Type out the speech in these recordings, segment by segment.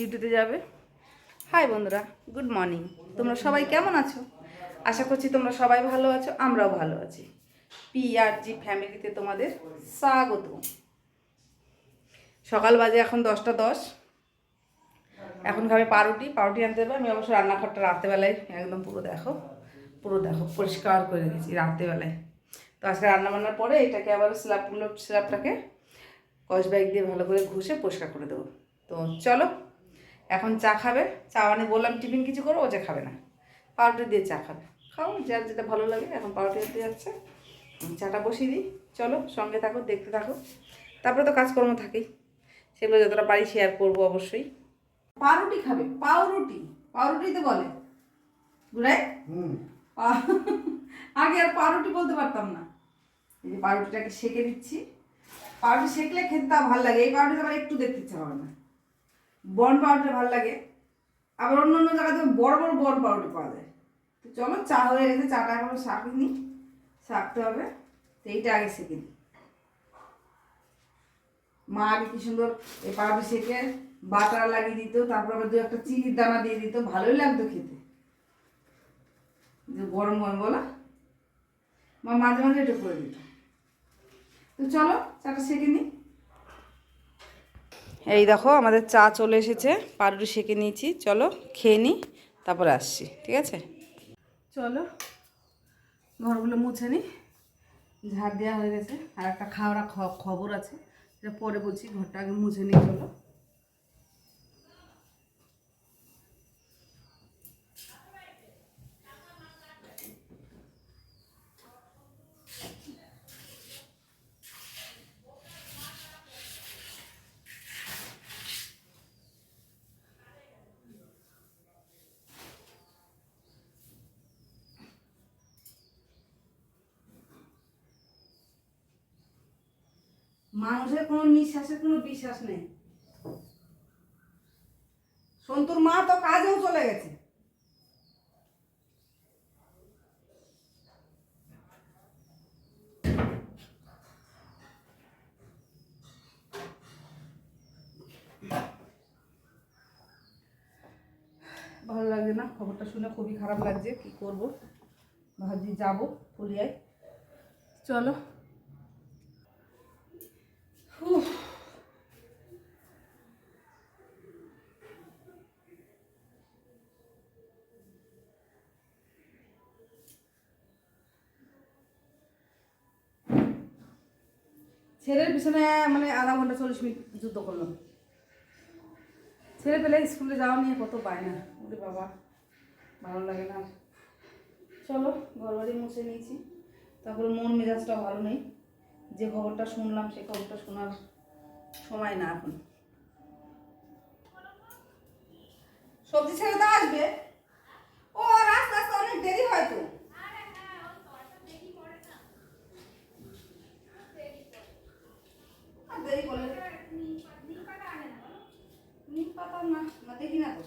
ডিউটিতে যাবে। হাই বন্ধুরা, গুড মর্নিং। তোমরা সবাই কেমন আছো? আশা করছি তোমরা সবাই ভালো আছো, আমরাও ভালো আছি। পি আর জি ফ্যামিলিতে তোমাদের স্বাগত। সকাল বাজে এখন দশটা দশ। এখন খাবে পাউরুটি পাউরুটি আনতে হবে আমি অবশ্য রান্নাঘরটা রাত্রেবেলায় একদম পুরো দেখো পুরো দেখো, পরিষ্কার করে রেখেছি রাত্রেবেলায়। তো আজকে রান্না বান্নার পরে এটাকে আবার স্ল্যাবগুলো স্ল্যাবটাকে কস ব্যাগ দিয়ে ভালো করে ঘষে পরিষ্কার করে দেবো। তো চলো এখন চা খাবে? চা মানে বললাম টিফিন কিছু করো ও যে খাবে না। পাউরুটি দিয়ে চা খাবে। খাও যার যেটা ভালো লাগে এখন পাউরুটি দিয়ে যাচ্ছে। চাটা বসিয়ে দিই। চলো সঙ্গে থাকো দেখতে থাকো। তারপরে তো কাজকর্ম থাকেই। সেগুলো যতটা পারি শেয়ার করব অবশ্যই। পাউরুটি খাবে পাউরুটি। পাউরুটি তো বলে। বুড়াই আগে আর পাউরুটি বলতে পারতাম না। এই যে পাউরুটিটাকে সেকে দিচ্ছি পাউরুটি সেকলে খেতে ভালো লাগে। এই পাউরুটি আমার একটু দেখতে ইচ্ছা করে না। বন পাউরুটি ভালো লাগে। আবার অন্য অন্য জায়গাতে বড় বড় বন পাউরুটি পাওয়া যায়। তো চলো, চা হয়ে গেছে, চাটা এখন শাকিনি শাকতে হবে। তো এইটা আগে সেকে দিই। মা আগে কি সুন্দর এই পাউরুটি সেকে বাটার লাগিয়ে দিত, তারপর আবার দু একটা চিনির দানা দিয়ে দিত। ভালোই লাগতো খেতে। যে গরম গরম বলা। মা মাঝে মাঝে এটা করে দিত। তো চলো, চাটা সেকে নিই। এই দেখো আমাদের চা চলে এসেছে, পাউরুটি সেঁকে নিয়েছি। চলো খেয়ে নিই তারপরে আসছি, ঠিক আছে? চলো, ঘরগুলো মুছে নিই ঝাড় দেওয়া হয়ে গেছে। আর একটা খাওয়ার খবর আছে, সেটা পরে বলছি, ঘরটা আগে মুছে নিই চলো। মানুষের কোনো নিঃশ্বাসের কোনো বিশ্বাস নেই। সন্তুর মা তো কাজেও চলে গেছে। ভালো লাগছে না? খবরটা শুনে খুবই খারাপ লাগছে। কি করব? ভাবছি যাব পুলিয়ায় চলো। ছেলের পিছনে মানে আধা ঘণ্টা চল্লিশ মিনিট যুদ্ধ করলাম ছেলে পেলে স্কুলে যাওয়া নিয়ে কত পায় না ওরে বাবা, ভালো লাগে না। চলো ঘর বাড়ি মুছে নিয়েছি। তারপরে মন মেজাজটা ভালো নেই। যে খবরটা শুনলাম, সে খবরটা শোনার সময় না এখন। সবজি ছেড়ে তো আসবে। ও রাস্তা রাস্তা অনেক দেরি হয় তো। দেরি দেখি না তো।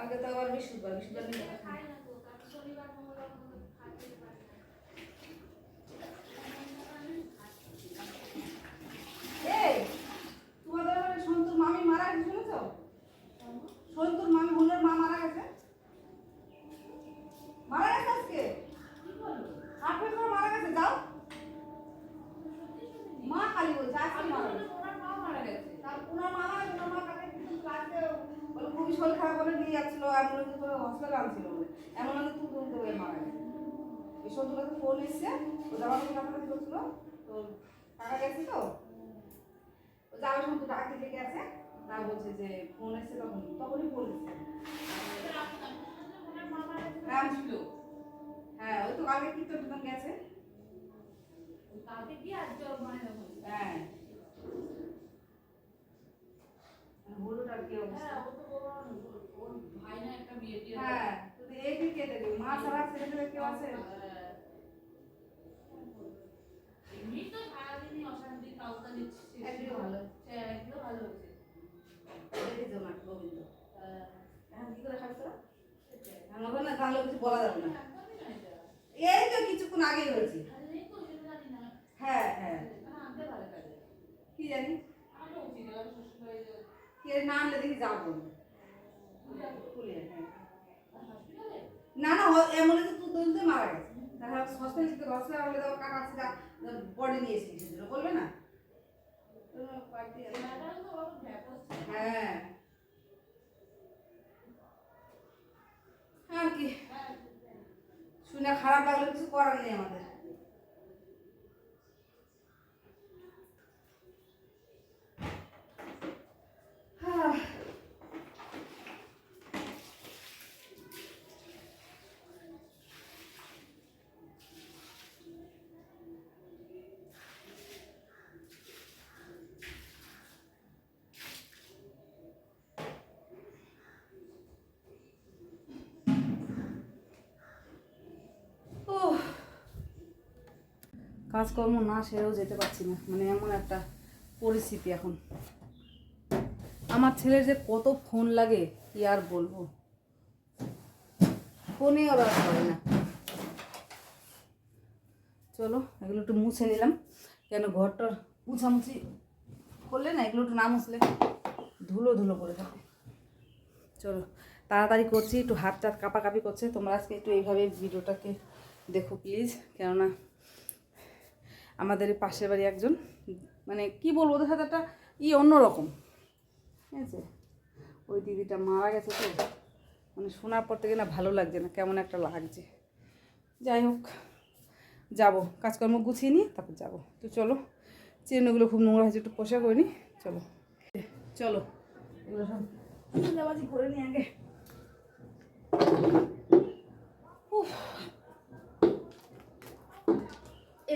আগে তো আবার বৃহস্পতিবার বৃহস্পতিবার নিয়ে কথা খাই। এই, তোমাদের ওখানে সন্তুর মামি মারা গেছে শুনেছো? সন্তুর মামি বোনের মা মারা গেছে মারা গেছে আজকে আট বছর পর মারা গেছে যাও মা খালি বলছে আজকে মারা গেছে তার ওনার মা মারা গেছে, ওনার মা কালকে কিছু ক্লাসে শরীর খারাপ বলে নিয়ে যাচ্ছিল অ্যাম্বুলেন্সে করে হসপিটালে আনছিল বলে এমন হলে তুই তুলতে হয়ে মারা গেছে এই সন্তুর কাছে ফোন এসছে ও জামা কাপড় কাছাকাছি করছিল তো টাকা গেছে তো। ও যাবে সন্তু টাকা থেকে গেছে তা বলছে যে ফোন এসছে তখন, তখনই ফোন এসছে। হ্যাঁ ছিল হ্যাঁ ওই তো কালকে কীর্তন গেছে হ্যাঁ হলুটার কি অবস্থা হ্যাঁ তুই এই দিকে দেবে মা ছাড়া ছেলে ছেলে কেউ আছে একদিকে ভালো দেখেছ না গোবিন্দ এখন কি করে খাবি তোরা আমার না তাহলে কিছু বলা যাবে না। এই তো কিছুক্ষণ আগেই হয়েছে। হ্যাঁ হ্যাঁ। কি জানি? না আনলে দেখি যাব। হ্যাঁ। না না অ্যাম্বুলেন্সে তুই তুলতে মারা গেছে। তাহলে হসপিটাল থেকে হলে তো কাকা আছে বডি নিয়ে এসে গেছিল বলবে না? হ্যাঁ। আর কি? শুনে খারাপ লাগলে কিছু করার নেই আমাদের হ্যাঁ উফ। কাজকর্ম না সেরেও যেতে পারছি না। মানে এমন একটা পরিস্থিতি এখন। আমার ছেলের যে কত ফোন লাগে, কি আর বলব? ফোনে ওরা করে না। চলো, এগুলো একটু মুছে নিলাম। কেন ঘরটার মুছামুছি করলে না, এগুলো একটু না মুছলে ধুলো ধুলো করে থাকে। চলো, তাড়াতাড়ি করছি, একটু হাত টাত কাঁপাকাঁপি করছে। তোমরা আজকে একটু এইভাবে ভিডিওটাকে দেখো, প্লিজ। কেননা আমাদের পাশের বাড়ি একজন মানে কি বলব, ওদের সাথে একটা ই অন্যরকম। ঠিক আছে? ওই দিদিটা মারা গেছে তো। মানে শোনার পর থেকে না ভালো লাগছে না, কেমন একটা লাগছে। যাই হোক, যাব, কাজকর্ম গুছিয়ে নিই তারপর যাব। তো চলো, চেনগুলো খুব নোংরা হয়েছে, একটু পোষা করে নিই চলো। চলো, এগুলো সব। করে নিই আগে।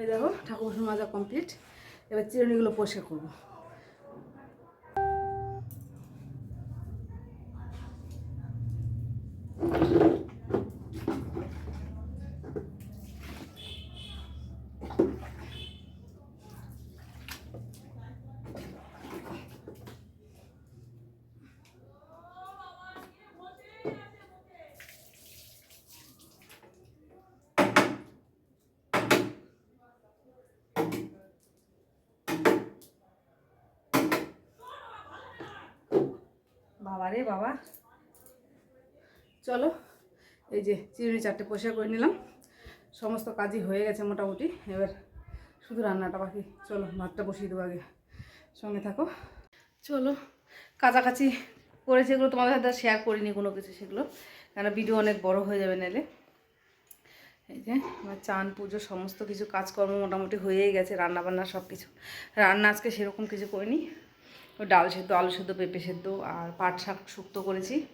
এই দেখো ঠাকুর মাজা কমপ্লিট এবার চিরুনিগুলো পরিষ্কার করব। বাবা রে বাবা। চলো, এই যে চিরুনি চারটে পয়সা করে নিলাম। সমস্ত কাজই হয়ে গেছে মোটামুটি। এবার শুধু রান্নাটা বাকি। চলো, ভাতটা বসিয়ে দেবো আগে। সঙ্গে থাকো। চলো, কাছাকাছি করেছে এগুলো, তোমাদের সাথে শেয়ার করিনি কোনো কিছু সেগুলো। কেন ভিডিও অনেক বড় হয়ে যাবে নাহলে। এই যে, আমার চান, পুজো, সমস্ত কিছু, কাজকর্ম মোটামুটি হয়েই গেছে রান্না বান্না সব কিছু রান্না আজকে সেরকম কিছু করিনি। ডাল সেদ্ধ, আলু সেদ্ধ, পেঁপে সেদ্ধ আর পাট শাক শুক্তো করেছি।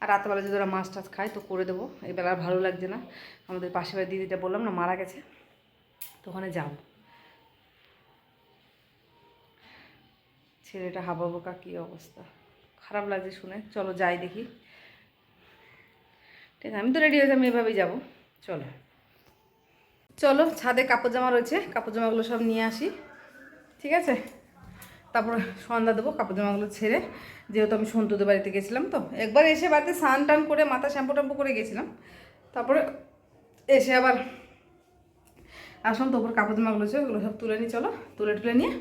আর রাতেবেলা যদি ওরা মাছ টাছ খায় তো করে দেবো। এই বেলা আর ভালো লাগছে না। আমাদের পাশে বাড়ির দিদিটা বললাম না, মারা গেছে। তো ওখানে যাব। ছেলেটা হাবা বোকা কী অবস্থা। খারাপ লাগছে শুনে। চলো যাই দেখি। ঠিক আছে, আমি তো রেডি হয়েছি, আমি এভাবেই যাব। চলো। চলো, ছাদে কাপড় জামা রয়েছে। কাপড় জামাগুলো সব নিয়ে আসি। ঠিক আছে? তারপরে সন্ধ্যা দেবো, কাপড় জামাগুলো ছেড়ে, যেহেতু আমি সন্তুদের বাড়িতে গেছিলাম তো। একবার এসে বাড়িতে স্নান টান করে মাথা শ্যাম্পু ট্যাম্পু করে গেছিলাম। তারপরে এসে আবার আসুন তারপর কাপড় জামাগুলো আছে ওগুলো সব তুলে নিই চলো, তুলে তুলে নিয়ে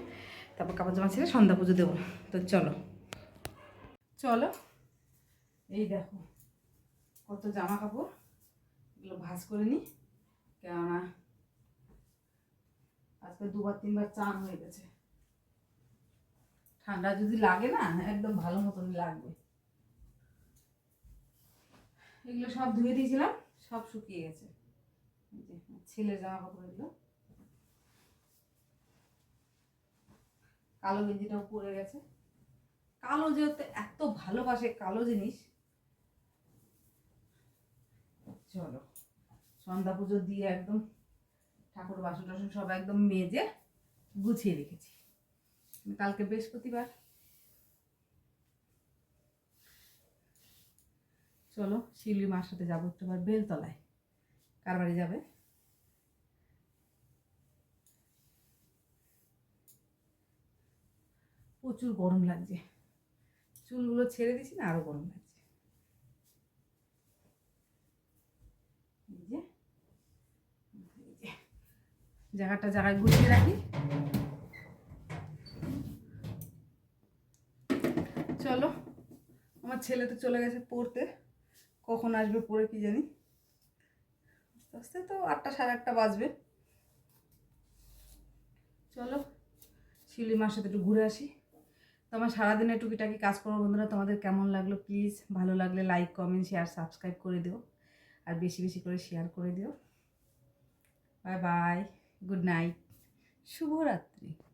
তারপর কাপড় জামা ছেড়ে সন্ধ্যা পুজো দেবো। তো চলো। চলো। এই দেখো, কত জামা কাপড়, এগুলো ভাঁজ করে নিই কেননা আজকে দুবার তিনবার চান হয়ে গেছে। ঠান্ডা যদি লাগে না, একদম ভালো মতন লাগবে। এগুলো সব ধুয়ে দিয়েছিলাম, সব শুকিয়ে গেছে। ছেলের জামা কাপড় এগুলো। কালো গেঞ্জিটাও পরে গেছে। কালো যেহেতু এত ভালোবাসে, কালো জিনিস। চলো, সন্ধ্যা পুজো দিয়ে একদম ঠাকুর বাসন টাসন সব একদম মেজে গুছিয়ে রেখেছি। কালকে বৃহস্পতিবার। চলো, শিউলি মার সাথে যাব একটু বেলতলায়। কার বাড়ি যাবে? প্রচুর গরম লাগছে। চুলগুলো ছেড়ে দিছি না, আরও গরম লাগছে। জায়গাটা জায়গায় গুছিয়ে রাখি চলো আমার ছেলে তো চলে গেছে পড়তে। কখন আসবে, পড়ে কি জানি। আস্তে তো আটটা, সাড়ে আটটা বাজবে। চলো শিউলি মার সাথে একটু ঘুরে আসি। তো আমার সারাদিনে টুকিটাকি কাজ করব বন্ধুরা, তোমাদের কেমন লাগল? প্লিজ, ভালো লাগলে লাইক কমেন্ট শেয়ার সাবস্ক্রাইব করে দিও। আর বেশি বেশি করে শেয়ার করে দিও। বাই বাই গুড নাইট শুভরাত্রি।